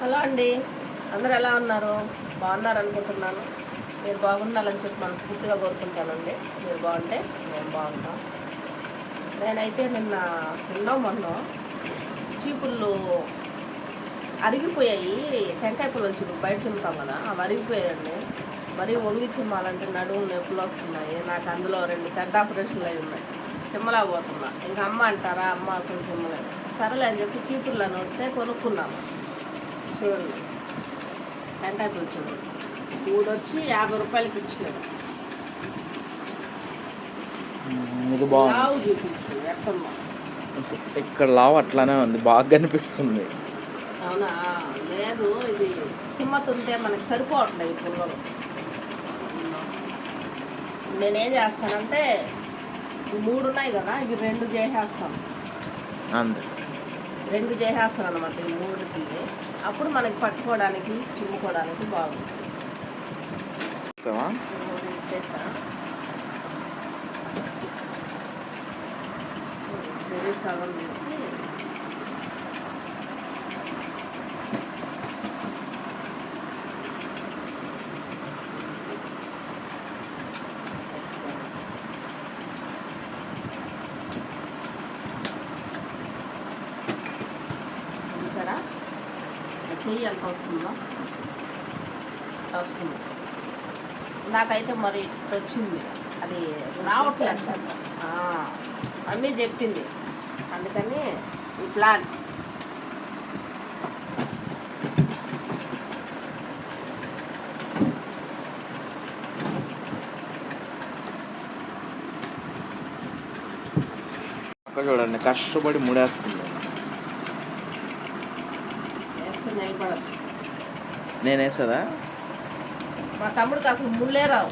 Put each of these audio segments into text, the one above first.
Hello అండి. అందరు ఎలా ఉన్నారు? బాగున్నారు అనుకుంటున్నాను. మీరు బాగుండాలని చెప్పి మనస్ఫూర్తిగా కోరుకుంటానండి. మీరు బాగుంటే మేము బాగుంటాం. నేనైతే నిన్న నిన్న మొన్న చీపుళ్ళు అరిగిపోయాయి. టెంకాయ పుల్లలు చీపులు బయట చిమ్ముతాం కదా అవి అరిగిపోయాయండి. మరీ వంగి చిమ్మాలంటే నడుము నొప్పులు వస్తున్నాయి. నాకు అందులో రెండు పెద్ద ఆపరేషన్లు అయి ఉన్నాయి. చిమ్మలేకపోతున్నా. ఇంకా అమ్మ అంటారా? అమ్మ అసలు చిమ్మలేదు. సరేలే అని చెప్పి చీపుర్లను వస్తే కొనుక్కున్నాము చూడండి. టెంకాయ చూడండి. మూడొచ్చి యాభై రూపాయలకి ఇచ్చాడు ఇది బాగుంది. చూపించు ఇక్కడ లావు అట్లానే ఉంది బాగా కనిపిస్తుంది. అవునా? లేదు ఇది సిమ్మతుంటే మనకి సరిపోవట్లేదు ఈ పుల్లలు నేనేం చేస్తానంటే మూడు ఉన్నాయి కదా ఇవి రెండు చేసేస్తాను. అంతే. రెండు చేసేస్తాను అనమాట ఈ మూడుకి. అప్పుడు మనకి పట్టుకోవడానికి చిమ్ముకోవడానికి బాగుంటుంది. మూడు సగం తీసి చూసారా ఆ చెయ్యి ఎంత వస్తుందో? వస్తుంది. నాకైతే మరి వచ్చింది. అది రావట్లేదు సార్ మమ్మీ చెప్పింది. అందుకని ఈ ప్లాన్. అక్కడ చూడండి కష్టపడి ముడేస్తుంది వేస్తే నిలబడదు నేను వేసదా మా తమ్ముడికి అసలు ముళ్ళే రావు.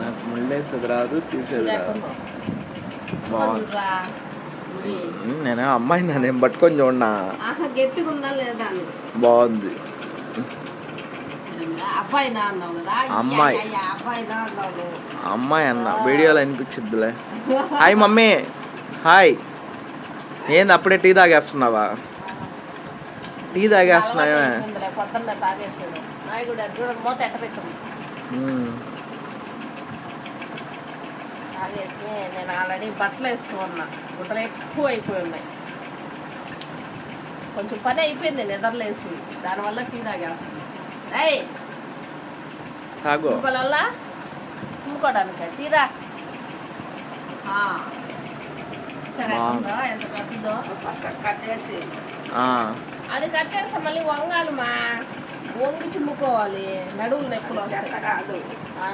నాకు ముళ్ళేసేది రాదు తీసేది రాదు. బాగుంది. నేను అమ్మాయి నేను పట్టుకొని చూడనా? బాగుంది. అమ్మాయి. అమ్మాయి అన్న. వీడియోలో అనిపించిద్దిలే. Hi mummy. హాయ్. ఏంది అప్పుడే టీ తాగేస్తున్నావా? టీ పొద్దున్నే తాగేసాడు. నాయకుడు చూడండి మూత. తాగేసి నేను ఆల్రెడీ బట్టలు వేసుకున్నా గుడ్డలు ఎక్కువ అయిపోయి ఉన్నాయి. కొంచెం పని అయిపోయింది నిద్రలేసి దానివల్ల టీ తాగేస్తుంది ఏయ్! తాగు. వల్ల తీరా. సరే? ఎంత పెద్దదో కట్ చేసి ఆ, అది కట్ చేస్తే మళ్ళీ వంగాలి మా వంగి చుమ్ముకోవాలి. నడువులు నొప్పులు వస్తాయి. ఆ.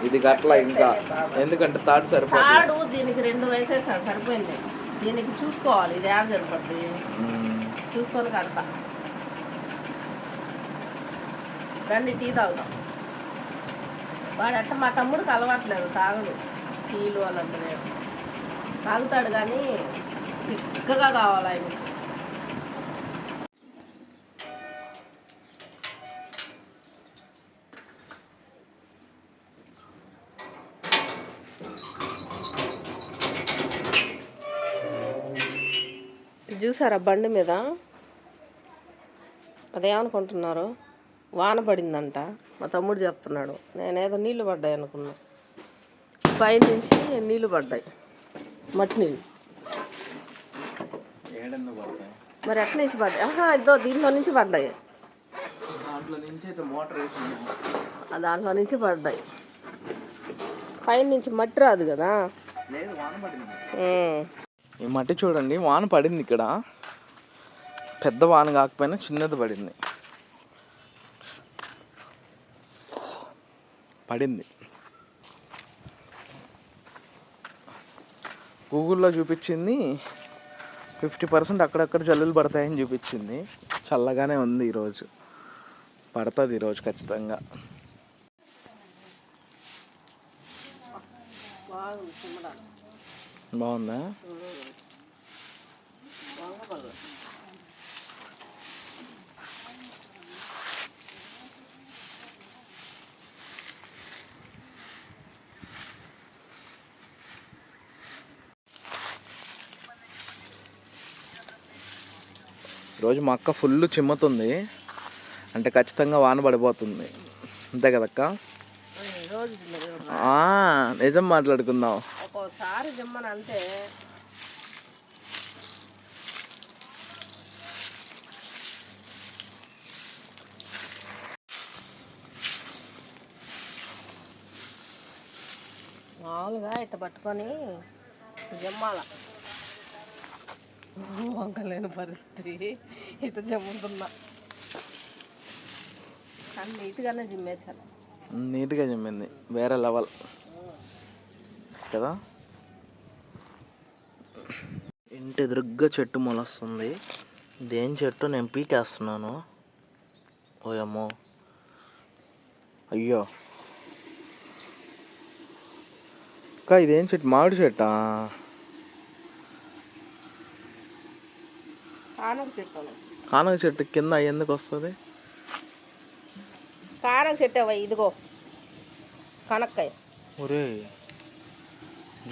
ఇది గట్ల ఇంకా. ఎందుకంటే తాడు సరిపోతుంది తాడు దీనికి రెండు వేసేసా సరిపోయింది. దీనికి చూసుకోవాలి ఇది ఏడ సరిపోద్ది? మ్మ్. చూసుకొని కడతా. రండి టీ తాగుదాం. వాడట్ట మా తమ్ముడికి అలవాట్లేదు తాగడు. టీలు అలాంటివి తాగుతాడు కానీ చిక్కగా కావాలి ఆయన చూసారా బండి మీద? అదేమనుకుంటున్నారు? వాన పడిందంట. మా తమ్ముడు చెప్తున్నాడు. నేనేదో నీళ్ళు పడ్డాయి అనుకున్నా. పైనుంచి నీళ్ళు పడ్డాయి. మట్టి నీళ్ళు? మరి ఎక్కడి నుంచి పడ్డాయి? ఆహా ఇదో దీంట్లో నుంచి పడ్డాయి. దాంట్లో నుంచి దాంట్లో పడ్డాయి. పైన నుంచి మట్టి రాదు కదా? ఈ మట్టి చూడండి వాన పడింది ఇక్కడ. పెద్ద వాన కాకపోయినా చిన్నది పడింది. పడింది. గూగుల్లో చూపించింది ఫిఫ్టీ పర్సెంట్ అక్కడక్కడ జల్లులు పడతాయని చూపించింది. చల్లగానే ఉంది ఈరోజు. పడుతుంది ఈరోజు ఖచ్చితంగా. బాగుందా? ఈరోజు మా అక్క ఫుల్ చిమ్ముతుంది. అంటే ఖచ్చితంగా వాన పడిపోతుంది. అంతే కదక్క? నిజం మాట్లాడుకుందాం. ఒక్కోసారి జిమ్మని అంటే మామూలుగా ఇట్ట పట్టుకొని జమ్మాల. వంకలేని పరిస్థితి. ఇటు జమ్ముతున్నా. కానీ నీట్గానే జిమ్మేసాను నీట్గా జిమ్మింది. వేరే లెవెల్. కదా? ఇంటి ఎదురుగ్గా చెట్టు మొలస్తుంది. దేని చెట్టు? నేను పీకేస్తున్నాను. ఓయమ్మో అయ్యో. అక్క ఇదేం చెట్టు? మామిడి చెట్టా? కానక చెట్టు. కానక చెట్టు కింద ఎందుకు వస్తుంది? కానక చెట్టు అవ్వ ఇదిగో. కనక్కాయ. ఒరే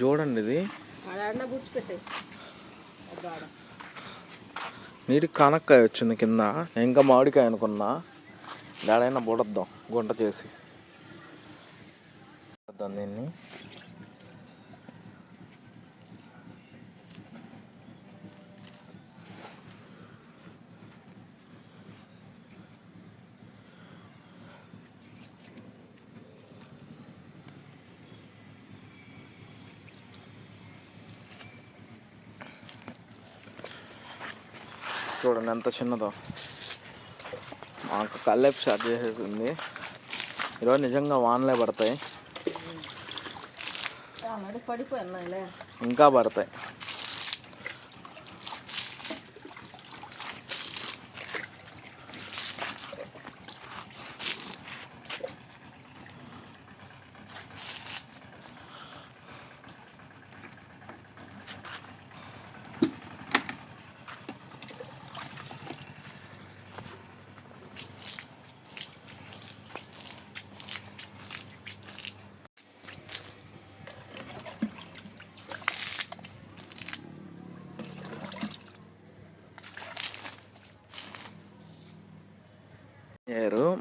చూడండి ఇది. నీటికి కానక్కాయ వచ్చింది కింద. ఇంకా మామిడికాయ అనుకున్నా. ఏడైనా బుడద్దాం గుంట చేసి. దీన్ని. చూడండి ఎంత చిన్నదో. మాకు కల్లేపు స్టార్ట్ చేసేసింది. ఈరోజు నిజంగా వానలే పడతాయి. ఇంకా పడతాయి.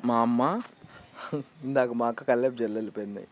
మా అమ్మ. ఇందాక మా అక్క కల్లేపు జల్లు వెళ్ళిపోయింది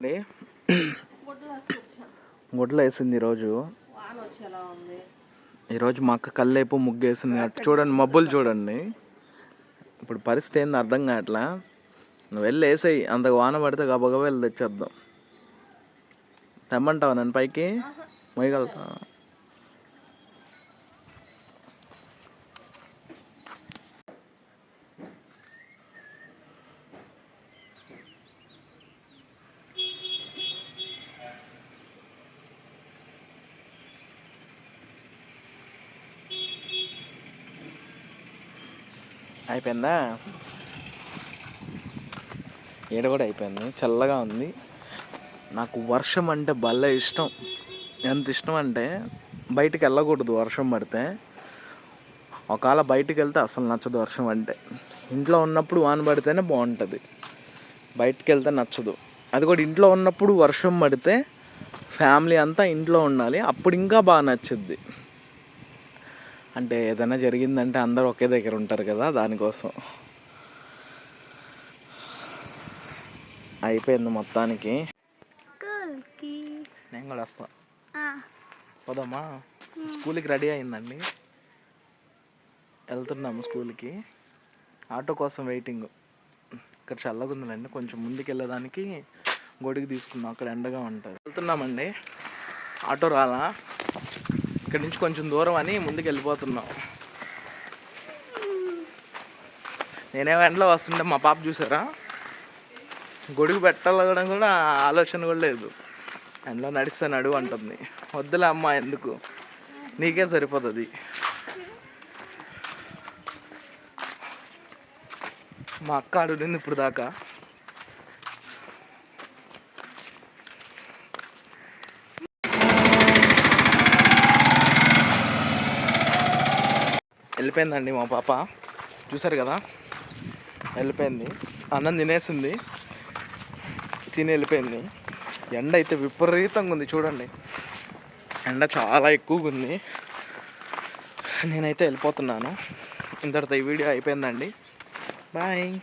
అండి, గుడ్లు వేసింది ఈరోజు. ఈరోజు మా అక్క కల్లేపు ముగ్గేసింది అటు చూడండి మబ్బులు చూడండి. ఇప్పుడు పరిస్థితి ఏంది అర్థం కావట్లా. నువ్వు వెళ్ళి వేసేయి అంత వాన పడితే గబగబా వెళ్ళి తెచ్చేద్దాం. తెమ్మంటావా నన్ను పైకి? మొయ్యగలుగుతా అయిపోయిందా? ఈడ కూడా అయిపోయింది. చల్లగా ఉంది. నాకు వర్షం అంటే భలే ఇష్టం. ఎంత ఇష్టం అంటే బయటికి వెళ్ళకూడదు వర్షం పడితే. ఒకవేళ బయటికి వెళ్తే అసలు నచ్చదు వర్షం అంటే. ఇంట్లో ఉన్నప్పుడు వాన పడితేనే బాగుంటుంది. బయటికి వెళ్తే నచ్చదు. అది కూడా ఇంట్లో ఉన్నప్పుడు వర్షం పడితే ఫ్యామిలీ అంతా ఇంట్లో ఉండాలి. అప్పుడు ఇంకా బాగా నచ్చుద్ది. అంటే ఏదైనా జరిగిందంటే అందరూ ఒకే దగ్గర ఉంటారు కదా దానికోసం. అయిపోయింది మొత్తానికి. నేను కూడా వస్తా. పోదామా? స్కూల్కి రెడీ అయిందండి. వెళ్తున్నాము స్కూల్కి. ఆటో కోసం వెయిటింగ్ ఇక్కడ చల్లగా ఉందండి కొంచెం ముందుకు వెళ్ళడానికి గొడుగు తీసుకున్నాం. అక్కడ ఎండగా ఉంటుంది. వెళ్తున్నామండి. ఆటో రాలా? ఇక్కడ నుంచి కొంచెం దూరం అని ముందుకు వెళ్ళిపోతున్నాం నేనేమో ఎండలో వస్తుంటే మా పాప చూసారా? గొడుగు పెట్టాలడం కూడా ఆలోచన కూడా లేదు. ఎండలో నడిస్తే నడువు అంటుంది. వద్దులే అమ్మ ఎందుకు? నీకే సరిపోతుంది. మా అక్క అడుగుంది ఇప్పుడు దాకా. వెళ్ళిపోయిందండి మా పాప. చూసారు కదా? వెళ్ళిపోయింది. అన్నం తినేసింది. తిని వెళ్ళిపోయింది. ఎండ అయితే విపరీతంగా ఉంది చూడండి. ఎండ చాలా ఎక్కువగా ఉంది. నేనైతే వెళ్ళిపోతున్నాను. ఇంతటితో ఈ వీడియో అయిపోయిందండి. బాయ్.